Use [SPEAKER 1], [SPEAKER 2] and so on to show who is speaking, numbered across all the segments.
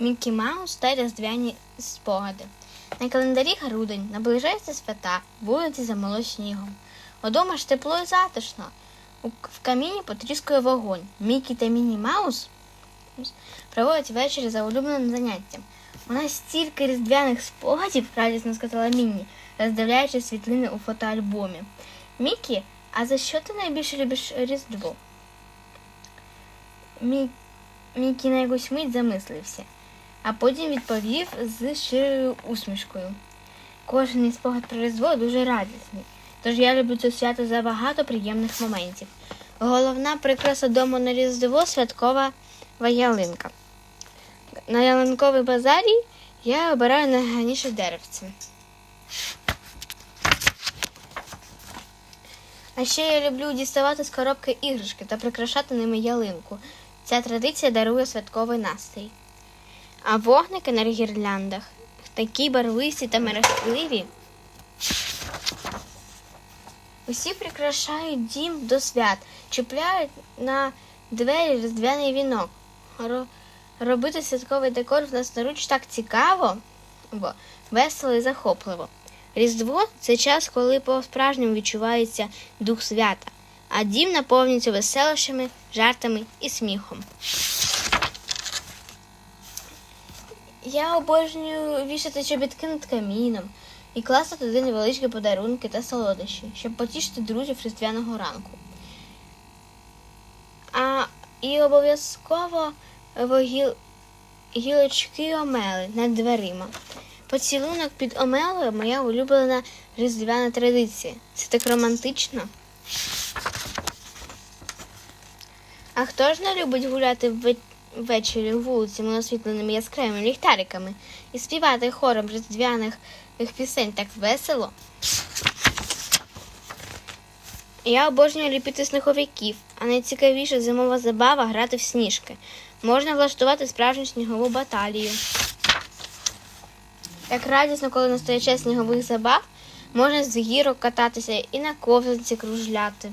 [SPEAKER 1] Мікі Маус та різдвяні спогади. На календарі грудень наближається свята, вулиці замело снігом. Удома ж тепло і затишно. В каміні потріскує вогонь. Мікі та Міні Маус проводять ввечері за улюбленим заняттям. У нас стільки різдвяних спогадів, радісно сказала Мінні, роздивляючи світлини у фотоальбомі. Мікі, а за що ти найбільше любиш Різдво? Мі... Мікі на якусь мить замислився, а потім відповів з щирою усмішкою. Кожен із спогад про Різдво дуже радісний, тож я люблю це свято за багато приємних моментів. Головна прикраса дому на Різдво святкова ялинка. На ялинковій базарі я обираю найгарніше деревце. А ще я люблю діставати з коробки іграшки та прикрашати ними ялинку. Ця традиція дарує святковий настрій. А вогники на гірляндах такі барвисті та мерехтливі. Усі прикрашають дім до свят, чіпляють на двері різдвяний вінок. Ро- Робити святковий декор власноруч так цікаво, бо весело і захопливо. Різдво це час, коли по-справжньому відчувається дух свята, а дім наповнюється веселощами, жартами і сміхом. Я обожнюю вішати чобітки над каміном і класти туди невеличкі подарунки та солодощі, щоб потішити друзів різдвяного ранку. А і обов'язково вогіл... гілочки омели над дверима. Поцілунок під омелою моя улюблена різдвяна традиція. Це так романтично. А хто ж не любить гуляти вве- ввечері вулицями освітленими яскравими ліхтариками і співати хором різдвяних пісень так весело? Я обожнюю ліпити сніговиків, а найцікавіша зимова забава грати в сніжки. Можна влаштувати справжню снігову баталію. Як радісно, коли настає час снігових забав, можна з гірок кататися і на ковзанці кружляти.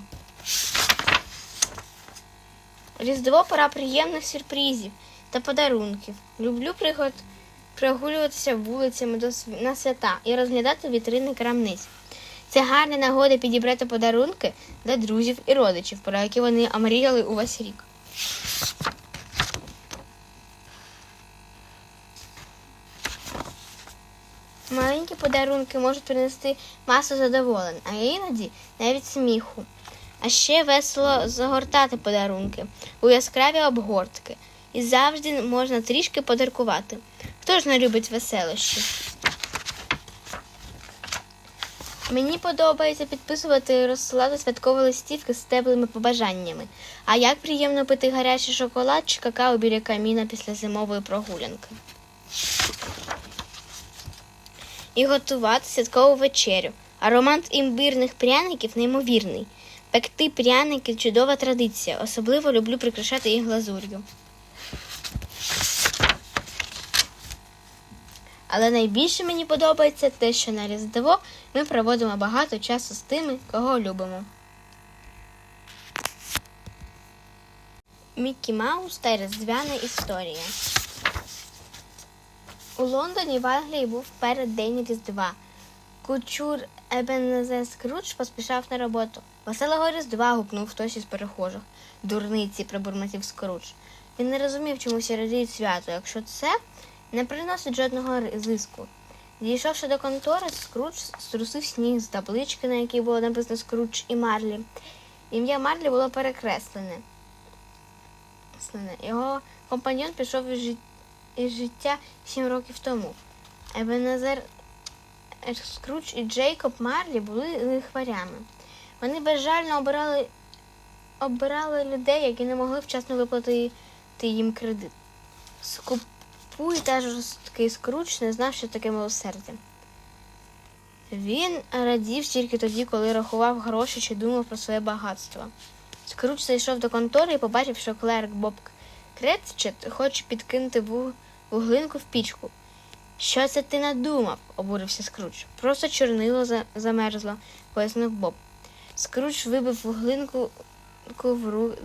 [SPEAKER 1] Різдво пора приємних сюрпризів та подарунків. Люблю пригод... прогулюватися вулицями до на свята і розглядати вітрини крамниць. Це гарна нагода підібрати подарунки для друзів і родичів, про які вони омріяли увесь рік. Маленькі подарунки можуть принести масу задоволень, а іноді навіть сміху. А ще весело загортати подарунки у яскраві обгортки. І завжди можна трішки подаркувати. Хто ж не любить веселощі? Мені подобається підписувати і розсилати святкові листівки з теплими побажаннями. А як приємно пити гарячий шоколад чи какао біля каміна після зимової прогулянки. І готувати святкову вечерю. Аромат імбирних пряників неймовірний. Пекти пряники чудова традиція. Особливо люблю прикрашати їх глазур'ю. Але найбільше мені подобається те, що на Різдво ми проводимо багато часу з тими, кого любимо. Мікі Маус та Різдвяна історія. У Лондоні в Англії був переддень Різдва. Кучур Ебенезе Скрудж поспішав на роботу. Веселого Різдва гукнув хтось із перехожих. Дурниці пробурмотів Скрудж. Він не розумів, чому всі радіють свято, якщо це не приносить жодного зиску. Дійшовши до контори, Скрудж струсив сніг з таблички, на якій було написано Скрудж і Марлі. Ім'я Марлі було перекреслене. Його компаньон пішов із життя сім років тому. Ебенезер Скрудж і Джейкоб Марлі були лихварями. Вони безжально обирали, обирали людей, які не могли вчасно виплатити їм кредит. Скупуй та жорсткий Скрудж не знав, що таке милосердя. Він радів тільки тоді, коли рахував гроші чи думав про своє багатство. Скрудж зайшов до контори і побачив, що клерк Боб Кретчет хоче підкинути вуглинку в пічку. Що це ти надумав? обурився Скрудж. Просто чорнило за- замерзло, пояснив Боб. Скрудж вибив вуглинку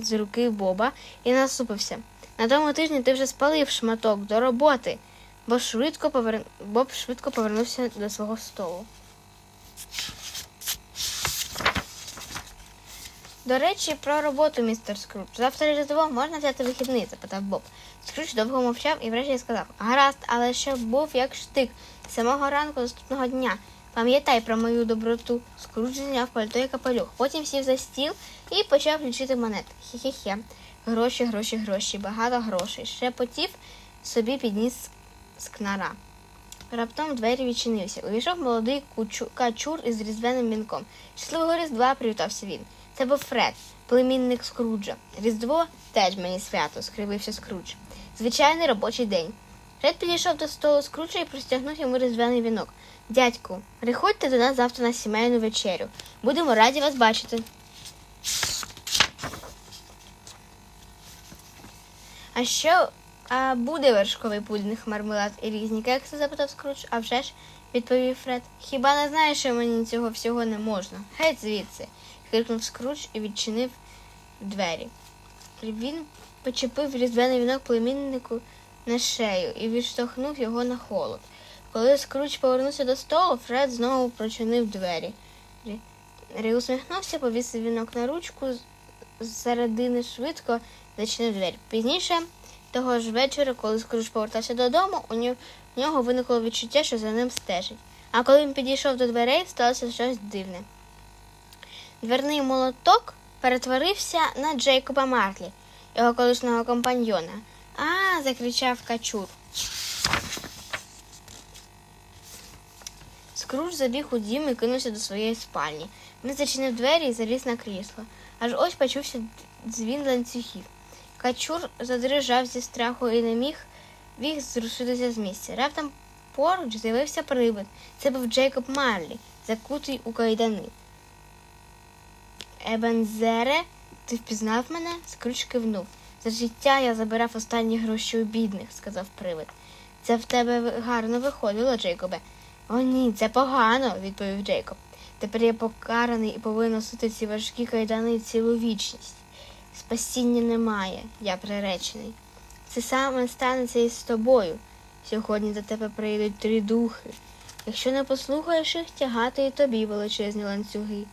[SPEAKER 1] з руки Боба і насупився. На тому тижні ти вже спалив шматок до роботи, бо швидко повер... Боб швидко повернувся до свого столу. До речі, про роботу, містер Скрудж. Завтра Різдво можна взяти вихідний? запитав Боб. Скрудж довго мовчав і врешті сказав Гаразд, але щоб був як штик з самого ранку наступного дня. Пам'ятай про мою доброту. Скрудж зняв пальто і капелюх. Потім сів за стіл і почав лічити монети. Хе-хе-хе. Гроші, гроші, гроші, багато грошей. Шепотів собі підніс з кнара. Раптом двері відчинився. Увійшов молодий кучу... качур із різдвяним вінком. Щасливого Різдва привітався він. Це був Фред, племінник Скруджа. Різдво теж мені свято, скривився Скрудж. Звичайний робочий день. Фред підійшов до столу Скруджа і простягнув йому різдвяний вінок. Дядьку, приходьте до нас завтра на сімейну вечерю. Будемо раді вас бачити. А що а буде вершковий пудинг, мармелад і різні кекси? запитав Скрудж. А вже ж, відповів Фред. Хіба не знаєш, що мені цього всього не можна? Геть звідси. крикнув Скрудж і відчинив двері. Він почепив різдвяний вінок племіннику на шею і відштовхнув його на холод. Коли Скрудж повернувся до столу, Фред знову прочинив двері. Рі- усміхнувся, повісив вінок на ручку з- середини швидко зачинив двері. Пізніше того ж вечора, коли Скрудж повертався додому, у нього, виникло відчуття, що за ним стежить. А коли він підійшов до дверей, сталося щось дивне. Дверний молоток перетворився на Джейкоба Марлі, його колишнього компаньйона. А, закричав качур. Скрудж забіг у дім і кинувся до своєї спальні. Він зачинив двері і заліз на крісло. Аж ось почувся дзвін ланцюгів. Качур задрижав зі страху і не міг міг зрушитися з місця. Раптом поруч з'явився привид. Це був Джейкоб Марлі, закутий у кайдани. Ебензере, ти впізнав мене? Скруч кивнув. За життя я забирав останні гроші у бідних, сказав привид. Це в тебе гарно виходило, Джейкобе. О, ні, це погано, відповів Джейкоб. Тепер я покараний і повинен носити ці важкі кайдани цілу вічність. Спасіння немає, я приречений. Це саме станеться і з тобою. Сьогодні до тебе прийдуть три духи. Якщо не послухаєш їх, тягати і тобі величезні ланцюги.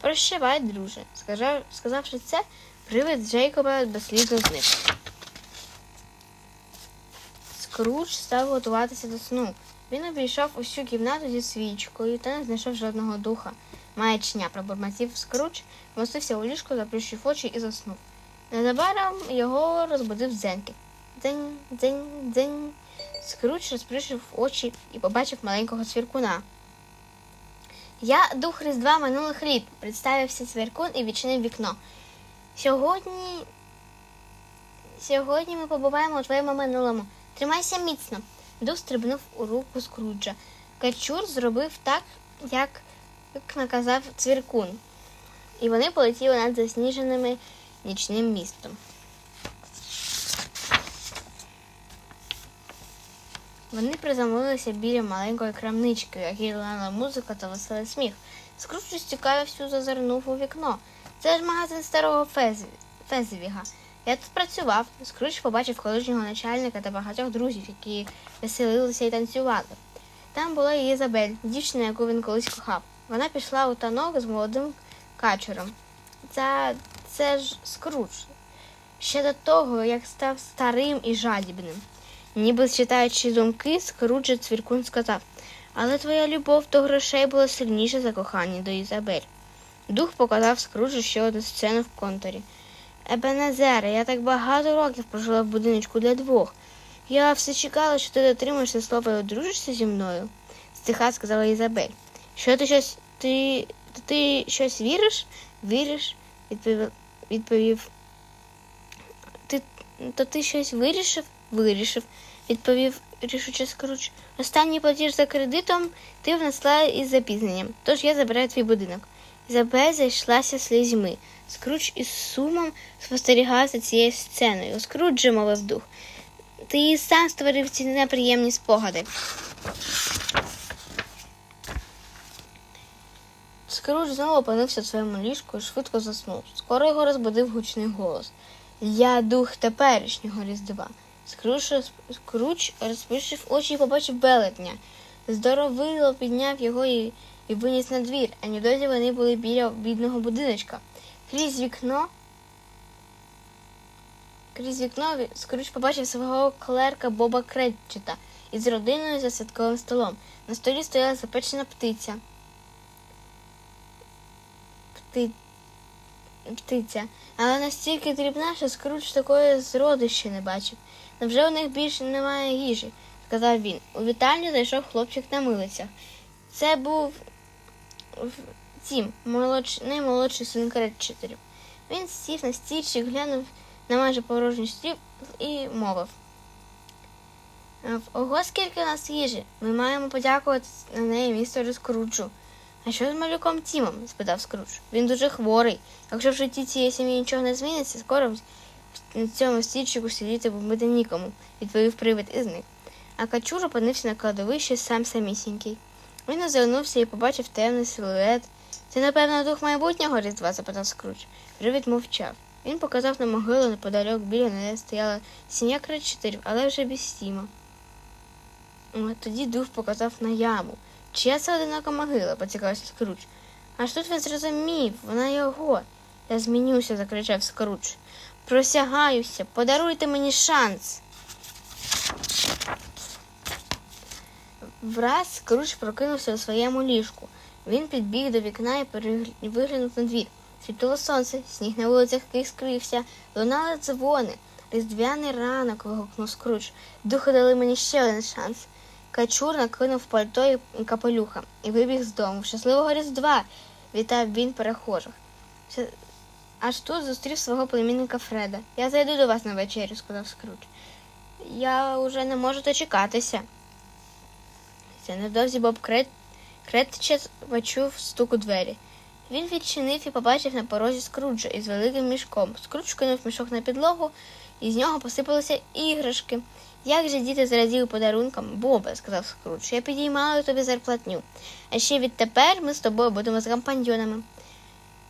[SPEAKER 1] Прощавай, друже. Сказав, сказавши це, привид Джейкоба безслідно зник. Скрудж став готуватися до сну. Він обійшов усю кімнату зі свічкою та не знайшов жодного духа. Маячня пробурмотів Скрудж, вмостився у ліжко, заплющив очі і заснув. Незабаром його розбудив дзенькіт. Дзень, дзень, дзень. Скрудж розплющив очі і побачив маленького цвіркуна. Я дух Різдва минулих літ, представився цвіркун і відчинив вікно. Сьогодні. Сьогодні ми побуваємо у твоєму минулому. Тримайся міцно. Дух стрибнув у руку Скруджа. Качур зробив так, як, наказав цвіркун, і вони полетіли над засніженими нічним містом. Вони приземлилися біля маленької крамнички, якій лунала музика та веселий сміх. З цікавістю зазирнув у вікно. Це ж магазин старого Фез... Фезвіга. Я тут працював. Скрудж побачив колишнього начальника та багатьох друзів, які веселилися і танцювали. Там була і Ізабель, дівчина, яку він колись кохав. Вона пішла у танок з молодим качуром. Це, це ж Скрудж. Ще до того, як став старим і жадібним. Ніби читаючи думки, Скруджа Цвіркун сказав, але твоя любов до грошей була сильніша за кохання до Ізабель. Дух показав Скруджу ще одну сцену в конторі. Ебенезере, я так багато років прожила в будиночку для двох. Я все чекала, що ти дотримаєшся слова і одружишся зі мною, стиха сказала Ізабель. Що ти щось ти, ти щось віриш? Віриш? відповів, відповів. Ти, то ти щось вирішив? Вирішив, відповів рішуче Скруч. Останній платіж за кредитом ти внесла із запізненням, тож я забираю твій будинок. Ізабель зайшлася слізьми. Скруч із сумом спостерігав за цією сценою. Скруч же мовив дух. Ти сам створив ці неприємні спогади. Скруч знову опинився в своєму ліжку і швидко заснув. Скоро його розбудив гучний голос. Я дух теперішнього Різдва. Скруч, розпишив очі і побачив велетня. Здоровило підняв його і, і виніс на двір, а недовзі вони були біля бідного будиночка. Крізь вікно. Крізь вікно Скруч побачив свого клерка Боба Кретчета із родиною за святковим столом. На столі стояла запечена птиця. Пти... Птиця. Але настільки дрібна, що Скруч такої зроду ще не бачив. Невже у них більше немає їжі? сказав він. У вітальню зайшов хлопчик на милицях. Це був Тім, молодш... наймолодший син Кретчетерів. Він сів на стільчик, глянув на майже порожній стіл і мовив. «Е, Ого, скільки у нас їжі. Ми маємо подякувати на неї містеру Скруджу. А що з малюком Тімом? спитав Скрудж. Він дуже хворий. Якщо в житті цієї сім'ї нічого не зміниться, скоро на цьому стільчику сидіти буде нікому, відповів привид і зник. А качур опинився на кладовищі сам самісінький. Він озирнувся і побачив темний силует. Це, напевно, дух майбутнього різдва? запитав Скрудж. Привид мовчав. Він показав на могилу неподалік біля неї стояла сім'я кричителів, але вже без Тіма. О, Тоді дух показав на яму. Чия це одинока могила? поцікавився Скрудж. Аж тут він зрозумів, вона його. Я змінюся, закричав Скрудж. Просягаюся, подаруйте мені шанс. Враз Скрудж прокинувся у своєму ліжку. Він підбіг до вікна і виглянув на двір. Світило сонце, сніг на вулицях іскрився, лунали дзвони. Різдвяний ранок, вигукнув Скрудж. Духи дали мені ще один шанс. Качур накинув пальто і капелюха і вибіг з дому. Щасливого Різдва! вітав він перехожих. Аж тут зустрів свого племінника Фреда. Я зайду до вас на вечерю, сказав Скрудж. Я уже не можу дочекатися. Це невдовзі Боб Крет... Кретчет почув стук у двері. Він відчинив і побачив на порозі Скруджа із великим мішком. Скрудж кинув мішок на підлогу, і з нього посипалися іграшки. Як же діти зраділи подарункам? Бобе, сказав Скрудж, я підіймаю тобі зарплатню. А ще відтепер ми з тобою будемо з компаньйонами.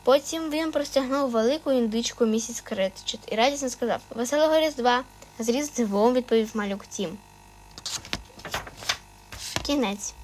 [SPEAKER 1] Потім він простягнув велику індичку місіс Кретчет і радісно сказав Веселого Різдва. З Різдвом відповів малюк Тім. Кінець.